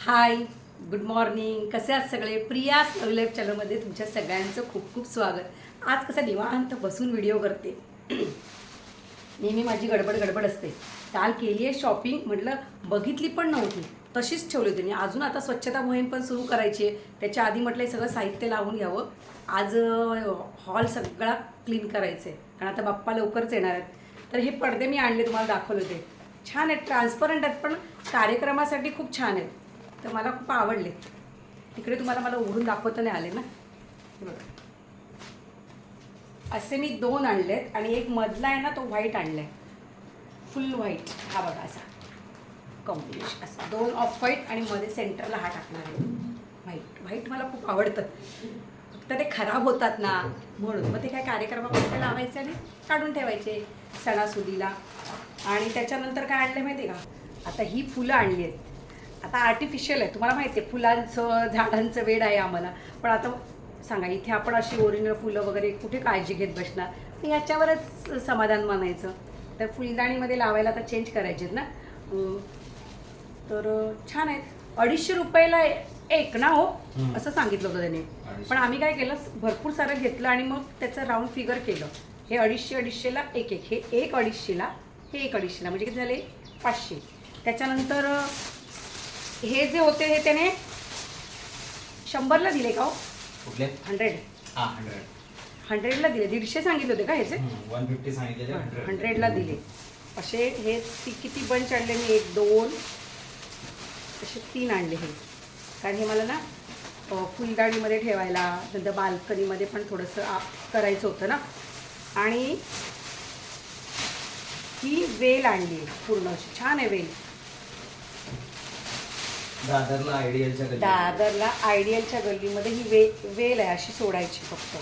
Hi good morning. कसे आहात सगळे? प्रिया लाईफ चॅनलमध्ये तुमच्या सगळ्यांचं खूप खूप स्वागत. आज कसं निवांत बसून व्हिडिओ करते. नेहमी माझी गडबड गडबड असते. काल केली आहे शॉपिंग म्हटलं बघितली पण नव्हती. तशीच ठेवली होती. आणि अजून आता स्वच्छता मोहीम पण सुरू करायची आहे. त्याच्या आधी म्हटलं हे सगळं साहित्य लावून घ्यावं. आज हॉल सगळा क्लीन करायचं आहे कारण आता बाप्पा लवकरच येणार आहेत. तर हे पडदे मी आणले तुम्हाला दाखवले होते. छान आहेत. ट्रान्सपरंट आहेत पण कार्यक्रमासाठी खूप छान आहेत. तर मला खूप आवडले. तिकडे तुम्हाला मला उघडून दाखवता नाही आले ना. बघा. असे मी दोन आणलेत आणि एक मधला आहे ना तो व्हाईट आणला आहे फुल व्हाईट हा बघा असा. कॉम्बिनेशन असा. दोन ऑफ व्हाईट आणि मध्ये सेंटरला हा टाकणार आहे. व्हाईट व्हाईट मला खूप आवडतं. फक्त ते खराब होतात ना म्हणून. मग ते काय कार्यक्रमामध्ये लावायचे आणि काढून ठेवायचे. सणासुदीला. आणि त्याच्यानंतर काय आणलं माहिती आहे का? आता ही फुलं आणली आहेत. आता आर्टिफिशियल आहे. तुम्हाला माहिती आहे फुलांचं झाडांचं वेड आहे आम्हाला. पण आता सांगा इथे आपण अशी ओरिजिनल फुलं वगैरे कुठे काळजी घेत बसणार? तर याच्यावरच समाधान मानायचं. तर फुलदाणीमध्ये लावायला आता चेंज करायचे आहेत ना तर छान आहेत. अडीचशे रुपयाला एक ना हो. असं सांगितलं होतं त्याने. पण आम्ही काय केलं? भरपूर सारं घेतलं आणि मग त्याचं राऊंड फिगर केलं. हे अडीचशे अडीचशेला एक एक. हे एक अडीचशेला हे एक अडीचशेला. म्हणजे किती झाले? पाचशे. त्याच्यानंतर हे जे होते हे त्याने शंभरला दिले का हो? कुठले? हंड्रेड. हा हंड्रेड. हंड्रेडला दिले. दीडशे सांगितले होते का ह्याचे? वन फिफ्टी सांगितलेले हंड्रेडला दिले. असे हे ती किती बंच आणले? मी एक दोन असे तीन आणले हे. कारण हे मला ना अ, फुलदाणीमध्ये ठेवायला नंतर बाल्कनीमध्ये पण थोडंसं करायचं होतं ना. आणि ही वेल आणली पूर्ण अशी छान आहे वेल. दादरला आयडियलच्या गल्लीत. दादरला आयडियलच्या गल्लीमध्ये ही वे वेल आहे अशी सोडायची फक्त.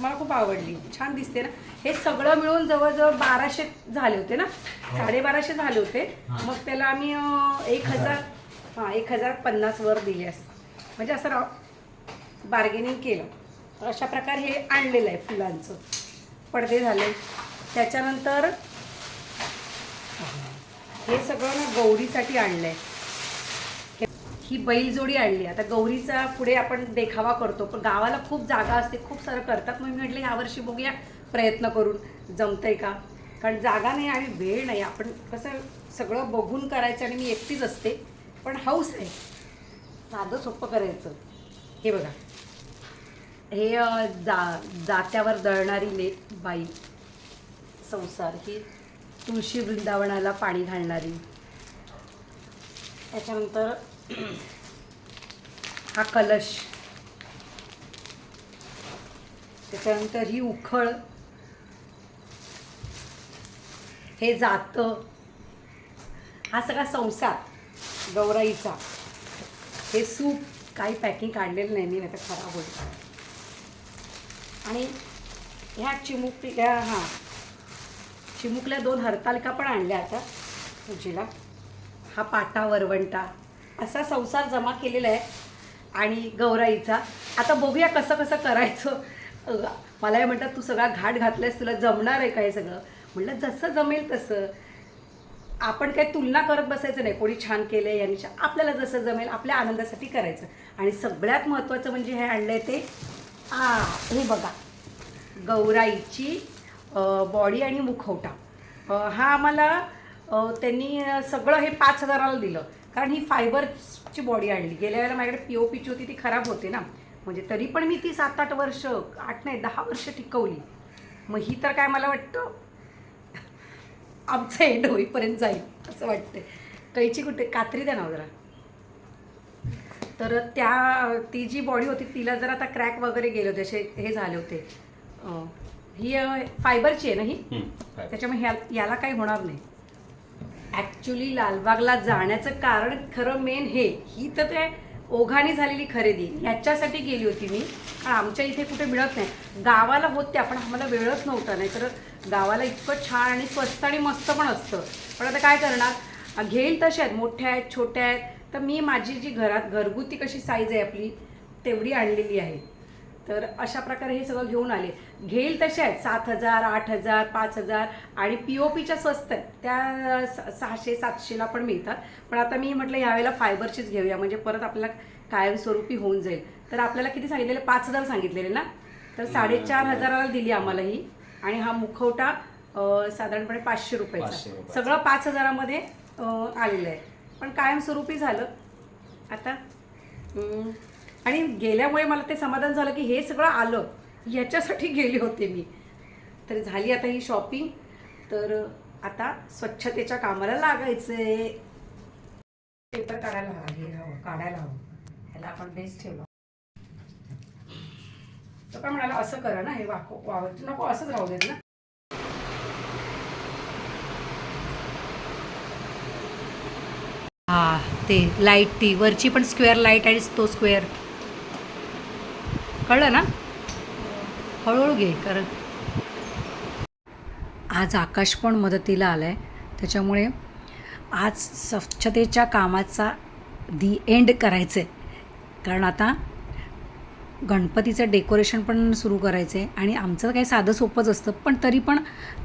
मला खूप आवडली. छान दिसते ना. हे सगळं मिळून जवळजवळ बाराशे झाले होते ना? साडेबाराशे झाले होते. हा. मग त्याला आम्ही एक हजार. हां एक हजार पन्नास वर दिले असं. म्हणजे असं राव बार्गेनिंग केलं. तर अशा प्रकारे हे आणलेलं आहे फुलांचं. पडदे झाले. त्याच्यानंतर हे सगळं ना गौरीसाठी आणलं आहे ही बैलजोडी आणली. आता गौरीचा पुढे आपण देखावा करतो पण गावाला खूप जागा असते खूप सारं करतात. मग मी म्हटलं यावर्षी बघूया प्रयत्न करून. जमतंय का? कारण जागा नाही आणि वेळ नाही. आपण कसं सगळं बघून करायचं आणि मी एकटीच असते पण हौस आहे. साधं सोपं करायचं. हे बघा. हे जा जात्यावर दळणारी ले बाई. संसार ही तुळशी वृंदावनाला पाणी घालणारी. त्याच्यानंतर हा कलश. त्याच्यानंतर ही उखळ. हे जातं. हा सगळा संसार गौराईचा. हे सूप काही पॅकिंग काढलेलं नाही मी नाही तर खराब होईल. आणि ह्या चिमुकल्या हां. चिमुकल्या दोन हरतालिका पण आणल्या आता. पूजेला. हा पाटा वरवंटा. असा संसार जमा केलेला आहे आणि गौराईचा. आता बघूया कसं कसं करायचं. मला हे म्हणतात तू सगळा घाट घातलायस तुला जमणार आहे का हे सगळं? म्हटलं जसं जमेल तसं. आपण काही तुलना करत बसायचं नाही. कोणी छान केलं आहे यांनी छान आपल्याला जसं जमेल आपल्या आनंदासाठी करायचं. आणि सगळ्यात महत्त्वाचं म्हणजे हे आणलं आहे ते आ हे बघा. गौराईची बॉडी आणि मुखवटा. हा आम्हाला त्यांनी सगळं हे पाच हजाराला दिलं. कारण ही फायबरची बॉडी आणली. गेल्या वेळेला माझ्याकडे पी ओ पीची होती ती खराब होते ना. म्हणजे तरी पण मी ती सात आठ वर्ष आठ नाही दहा वर्ष टिकवली. मग ही तर काय मला वाटतं आमचं एंड होईपर्यंत जाईल असं वाटतं कैची कुठे कात्री द्या ना जरा. तर त्या ती जी बॉडी होती तिला जर आता क्रॅक वगैरे गेले होते असे हे झाले होते. ही फायबरची आहे ना ही? त्याच्यामुळे ह्या याला काही होणार नाही. ॲक्च्युली लालबागला जाण्याचं कारण खरं मेन हे. ही तर ते ओघाने झालेली खरेदी. ह्याच्यासाठी गेली होती मी. कारण आमच्या इथे कुठे मिळत नाही. गावाला होत्या पण आम्हाला वेळच नव्हता. नाही तर गावाला इतकं छान आणि स्वस्त आणि मस्त पण असतं. पण आता काय करणार? घेईल तशा आहेत. मोठ्या आहेत छोट्या आहेत. तर मी माझी जी घरात घरगुती कशी साईज आहे आपली तेवढी आणलेली आहे. तर अशा प्रकारे हे सगळं घेऊन आले. घेईल तसे आहेत सात हजार आठ हजार पाच हजार आणि पी ओ पीच्या स्वस्त आहेत. त्या स- सहाशे सातशेला पण मिळतात. पण आता मी म्हटलं यावेळेला फायबरचीच घेऊया म्हणजे परत आपल्याला कायमस्वरूपी होऊन जाईल. तर आपल्याला किती सांगितलेले? पाच हजार सांगितलेले ना? तर साडेचार हजाराला दिली आम्हाला ही. आणि हा मुखवटा साधारणपणे पाचशे रुपयाचा. सगळं पाच हजारामध्ये आलेलं आहे. पण कायमस्वरूपी झालं. आता आणि गेल्यामुळे मला ते समाधान झालं की हे सगळं आलं याच्यासाठी गेले होते मी. तर झाली आता ही शॉपिंग तर आता स्वच्छतेच्या कामाला लागायचंय. पेपर काढायला हवा हे हवं काढायला हवं. ह्याला आपण बेस ठेवलं. तो काय म्हणाला असं करा ना हे वाको वावत नको असंच राहू देत ना. हा ते लाइट ती वरची पण स्क्वेअर लाइट आणि तो स्क्वेअर कळलं ना? हळूहळू घे कारण आज आकाश पण मदतीला आलं आहे त्याच्यामुळे आज स्वच्छतेच्या कामाचा दी एंड करायचं आहे कारण आता गणपतीचं डेकोरेशन पण सुरू करायचं आहे आणि आमचं काही साधं सोपंच असतं पण तरी पण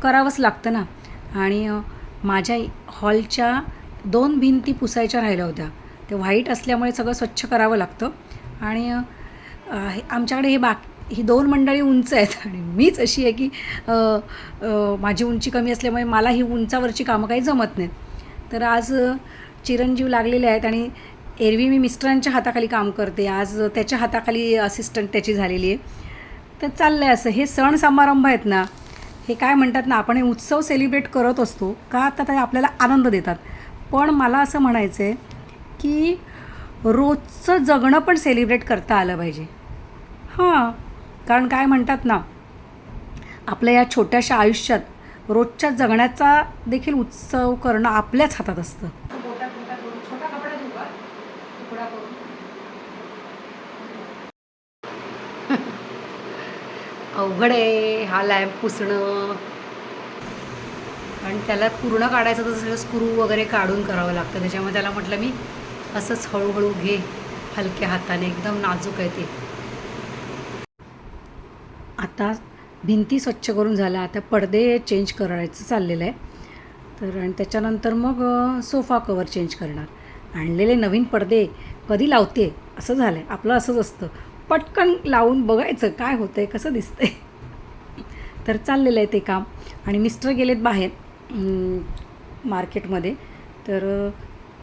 करावंच लागतं ना. आणि माझ्या हॉलच्या दोन भिंती पुसायच्या राहिल्या होत्या. ते व्हाईट असल्यामुळे सगळं स्वच्छ करावं लागतं. आणि हे- आमच्याकडे हे बाक ही दोन मंडळी उंच आहेत. आणि मीच अशी आहे की माझी उंची कमी असल्यामुळे मला ही उंचावरची कामं काही जमत नाहीत. तर आज चिरंजीव लागलेले आहेत आणि एरवी मी मिस्टरांच्या हाताखाली काम करते. आज त्याच्या हाताखाली असिस्टंट त्याची झालेली आहे. तर चाललं आहे असं. हे सण समारंभ आहेत ना हे काय म्हणतात ना आपण हे उत्सव सेलिब्रेट करत असतो का तर ते आपल्याला आनंद देतात. पण मला असं म्हणायचं आहे की रोजचं जगणं पण सेलिब्रेट करता आलं पाहिजे. हां कारण काय म्हणतात ना आपल्या या छोट्याशा आयुष्यात रोजच्या जगण्याचा देखील उत्सव करणं आपल्याच हातात असतं. अवघड आहे हा लॅम्प पुसणं. आणि त्याला पूर्ण काढायचं तर सगळं स्क्रू वगैरे काढून करावं लागतं. त्याच्यामुळे त्याला म्हटलं मी असंच हळूहळू घे हलक्या हाताने एकदम नाजूक आहे ते. आता भिंती स्वच्छ करून झाल्या. आता पडदे चेंज करायचं चाललेलं आहे. तर आणि त्याच्यानंतर मग सोफा कवर चेंज करणार. आणलेले नवीन पडदे कधी लावते? असं झालं आहे आपलं असंच असतं. पटकन लावून बघायचं काय होतं आहे कसं दिसतंय. तर चाललेलं आहे ते काम. आणि मिस्टर गेलेत बाहेर मार्केटमध्ये. तर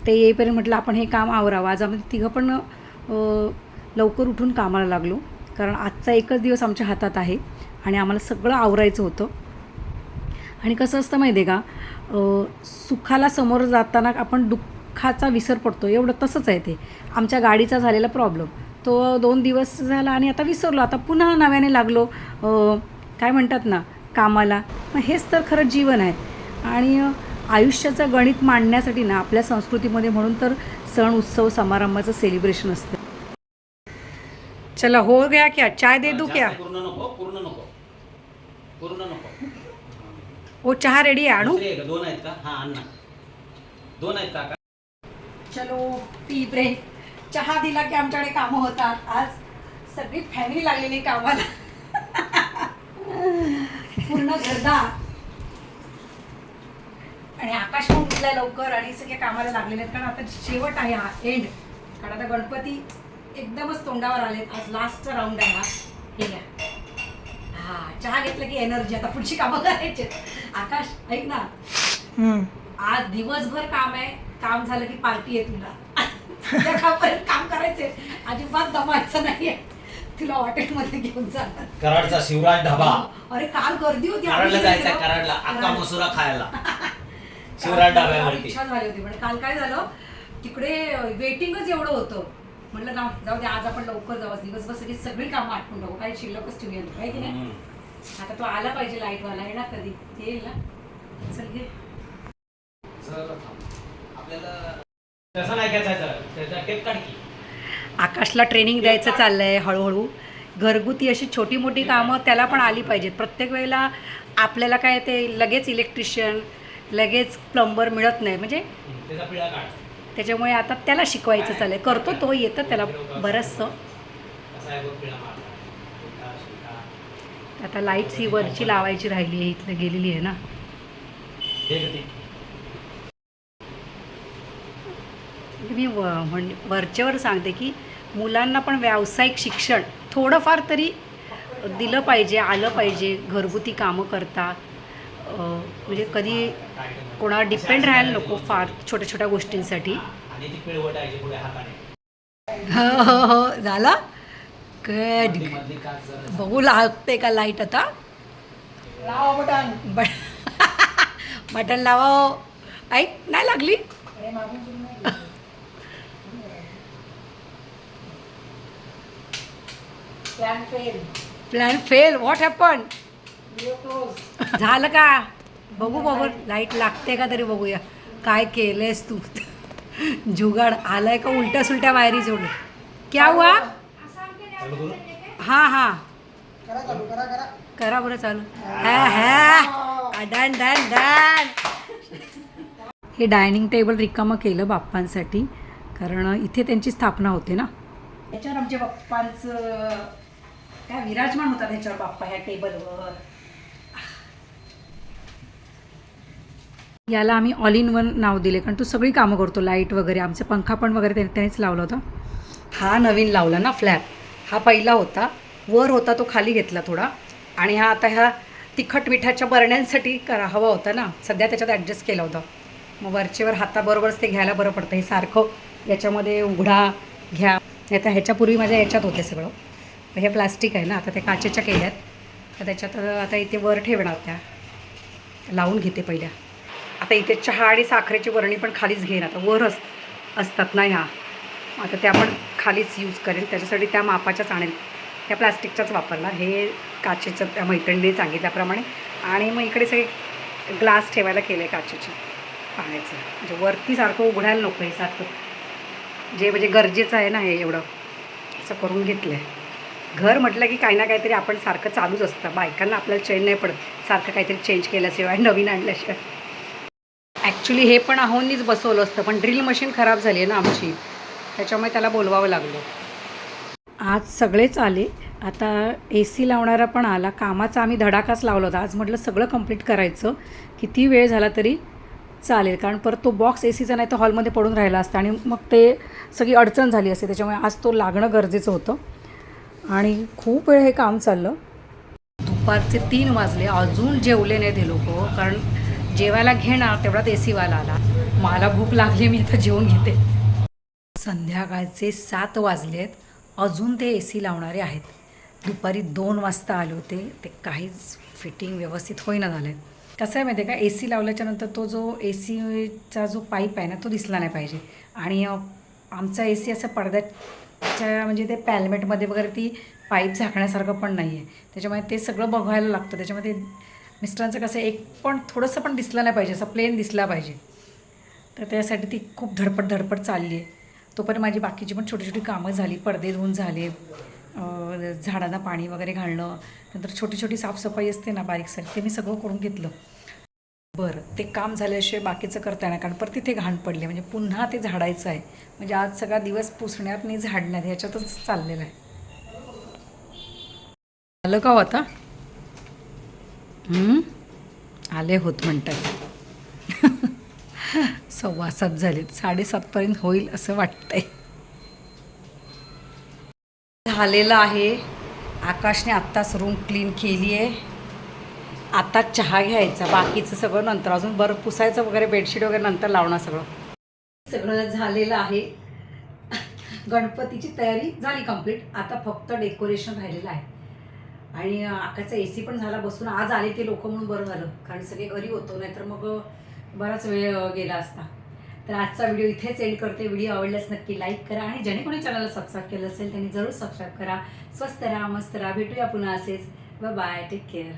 ते येईपर्यंत म्हटलं आपण हे काम आवरावं. आज आम्ही तिघं पण लवकर उठून कामाला लागलो. कारण आजचा एकच दिवस आमच्या हातात आहे आणि आम्हाला सगळं आवरायचं होतं. आणि कसं असतं माहिती आहे का सुखाला समोर जाताना आपण दुःखाचा विसर पडतो एवढं तसंच आहे ते. आमच्या गाडीचा झालेला प्रॉब्लेम तो दोन दिवस झाला आणि आता विसरलो. आता पुन्हा नव्याने लागलो. काय म्हणतात ना कामाला. मग हेच तर खरं जीवन आहे. आणि आयुष्याचं गणित मांडण्यासाठी ना आपल्या संस्कृतीमध्ये म्हणून तर सण उत्सव समारंभाचं सेलिब्रेशन असतं. चला हो गया क्या? चाय दे दू क्या? पूर्ण नको पूर्ण नको। पूर्ण नको। वो चहा रेडी आहे आणू? दुसरी आहे का? दोन आहेत का? हा अण्णा दोन आहेत का? चलो पी ब्रेक. चहा दिला की आमच्याकडे कामं होतात. आज सगळी फॅमिली लागलेली कामाला. पूर्ण घरदा आणि आकाश पण उठलाय लवकर आणि सगळे कामाला लागलेले आहेत. कारण आता शेवट आहे हा एंड कारण आता गणपती एकदमच तोंडावर आले आज लास्टचा राऊंड आहे हा. हे घ्या. हा चहा घेतलं की एनर्जी आता पुढची कामं करायची. आकाश ऐक ना. आज दिवसभर काम आहे. काम झालं की पार्टी आहे तुला. संध्याकाळपर्यंत काम करायचंय. अजिबात दमायचं नाहीये. तुला हॉटेलमध्ये घेऊन जाणार. कराडचा शिवराज ढाबा. अरे काल गर्दी होती. कराडला जायचं. कराडला. मसुरा खायला. शिवराज ढाब्यावरती. इच्छा झाली होती पण काल काय झालं? तिकडे वेटिंगच एवढं होतं. म्हटलं ना जाऊ दे आज आपण लवकर जाऊ दिवसभर सगळी सगळी कामं आटपून टाकू काही शिल्लकच ठेवूया काय की नाही. आता तो आला पाहिजे लाईटवाला येणार कधी? येईल ना? चल घे. चल, थांब. आपल्याला तसं नाही खेचायचं. त्याचा टेप काढ की. आकाशला ट्रेनिंग द्यायचं चाललंय हळूहळू. घरगुती अशी छोटी मोठी कामं त्याला पण आली पाहिजेत. प्रत्येक वेळेला आपल्याला काय ते लगेच इलेक्ट्रिशियन लगेच प्लंबर मिळत नाही. म्हणजे त्याचा पिळा काढ. त्याच्यामुळे आता त्याला शिकवायचं चाललंय. करतो तो येतं त्याला बरंचसं. आता लाईट्स ही वरची लावायची राहिली आहे इथलं गेलेली आहे ना. मी व म्हण वरच्यावर सांगते की मुलांना पण व्यावसायिक शिक्षण थोडंफार तरी दिलं पाहिजे आलं पाहिजे घरगुती कामं करता म्हणजे कधी कोणावर डिपेंड राहायला नको फार छोट्या छोट्या गोष्टींसाठी. हो हो हो. झाला? बघू लागते का लाइट आता? लावा बटन. बट बटन लावा. ऐक नाही लागली? Plan fail plan fail what happen झालं का? बघू बघू. लाइट लागते का तरी बघूया. काय केलंयस तू? जुगाड आलाय का उलट्या सुलट्या वायरी जोडले क्या हुआ? हां हां. करा चालू करा करा. करा बरं चालू. हा. हा डन डन डन हे डायनिंग टेबल रिकामं केलं बाप्पांसाठी. कारण इथे त्यांची स्थापना होते ना. याच्यावर आमच्या बाप्पांचं काय विराजमान होता त्याच्यावर बाप्पा ह्या टेबलवर. याला आम्ही ऑल इन वन नाव दिले कारण तो सगळी कामं करतो लाइट वगैरे आमचा पंखा पण वगैरे त्याने त्यानेच लावला होता. हा नवीन लावला ना फ्लॅट हा पहिला होता. वर होता तो खाली घेतला थोडा. आणि हा आता ह्या तिखट मिठाच्या बरण्यांसाठी करा हवा होता ना. सध्या त्याच्यात ॲडजस्ट केला होता. मग वरचेवर हाताबरोबरच ते घ्यायला बरं पडतं. हे सारखं याच्यामध्ये उघडा घ्या. नाही तर ह्याच्यापूर्वी माझ्या याच्यात होते सगळं. हे प्लास्टिक आहे ना. आता ते काचेच्या केल्यात. तर त्याच्यात आता इथे वर ठेवणार त्या. लावून घेते पहिल्या. आता इथे चहा आणि साखरेची वरणी पण खालीच घेईन. आता वर अस असतात ना ह्या. आता त्या पण खालीच यूज करेन. त्याच्यासाठी त्या मापाच्याच आणेल त्या प्लास्टिकच्याच वापरणार. हे काचेचं त्या मैत्रिणीने सांगितल्याप्रमाणे. आणि मग इकडे सगळे ग्लास ठेवायला केले काचेचे. पाण्याचं. म्हणजे वरती सारखं उघडायला नको आहे सारखं. जे म्हणजे गरजेचं आहे ना हे एवढं. असं करून घेतलं आहे घर म्हटलं की काही ना काहीतरी आपण सारखं चालूच असतं. बायकांना आपल्याला चेंज नाही पडत. सारखं काहीतरी चेंज केल्याशिवाय नवीन आणल्याशिवाय. ॲक्च्युली हे पण आहोनीच बसवलं असतं पण ड्रिल मशीन खराब झाली आहे ना आमची. त्याच्यामुळे त्याला बोलवावं लागलं. आज सगळेच आले. आता ए सी लावणारा पण आला. कामाचा आम्ही धडाकाच लावला होता. आज म्हटलं सगळं कंप्लीट करायचं. किती वेळ झाला तरी चालेल. कारण परत तो बॉक्स ए सीचा नाही तर हॉलमध्ये पडून राहिला असता. आणि मग ते सगळी अडचण झाली असते. त्याच्यामुळे आज तो लागणं गरजेचं होतं. आणि खूप वेळ हे काम चाललं. दुपारचे तीन वाजले. अजून जेवले नाही ते लोक. कारण जेवायला घेणार तेवढ्यात ए सीवाला आला. मला भूक लागली मी आता जेवून घेते. संध्याकाळचे सात वाजलेत. अजून ते ए सी लावणारे आहेत. दुपारी दोन वाजता आले होते. ते काहीच फिटिंग व्यवस्थित होईना झालं आहे कसं आहे माहिती आहे का? ए सी लावल्याच्यानंतर तो जो ए सीचा जो पाईप आहे ना तो दिसला नाही पाहिजे. आणि आमचा ए सी असं पडद्याच्या म्हणजे ते पॅलमेटमध्ये वगैरे ती पाईप झाकण्यासारखं पण नाही आहे त्याच्यामुळे ते सगळं बघायला लागतं. त्याच्यामध्ये मिस्टरांचं कसं एक पण थोडंसं पण दिसलं नाही पाहिजे असं प्लेन दिसला पाहिजे. तर त्यासाठी ती खूप धडपड धडपड चालली आहे. तोपर्यंत माझी बाकीची पण छोटी छोटी कामं झाली पडदे धुवून झाले झाडांना पाणी वगैरे घालणं नंतर छोटी छोटी साफसफाई असते ना बारीकसारीक ते मी सगळं करून घेतलं. बरं ते काम झाल्याशिवाय बाकीचं करता येणार कारण परत तिथे घाण पडली म्हणजे पुन्हा ते झाडायचं आहे. म्हणजे आज सगळा दिवस पुसण्यात नाही झाडण्यात ह्याच्यातच चाललेलं आहे. आलं का हो आता? आले होत म्हणतात. सव्वा सात झालेत साडेसातपर्यंत होईल असं वाटतंय. झालेलं आहे. आकाशने आत्ताच रूम क्लीन केली आहे आता चहा घ्यायचा. बाकीचं सगळं नंतर. अजून बरं पुसायचं वगैरे बेडशीट वगैरे नंतर लावणार सगळं. सगळं झालेलं आहे. गणपतीची तयारी झाली कंप्लीट. आता फक्त डेकोरेशन राहिलेलं आहे. आणि आकाचा ए सी पण झाला बसून. आज आले ते लोक म्हणून बरं झालं. कारण सगळे घरी होतो नाहीतर मग बराच वेळ गेला असता. तर आजचा व्हिडिओ इथेच एंड करते. व्हिडिओ आवडल्यास नक्की लाईक करा आणि ज्याने कोणी चॅनलला सबस्क्राईब केलं असेल त्यांनी जरूर सबस्क्राईब करा. स्वस्त राहा मस्त राहा. भेटूया पुन्हा असेच. Bye take care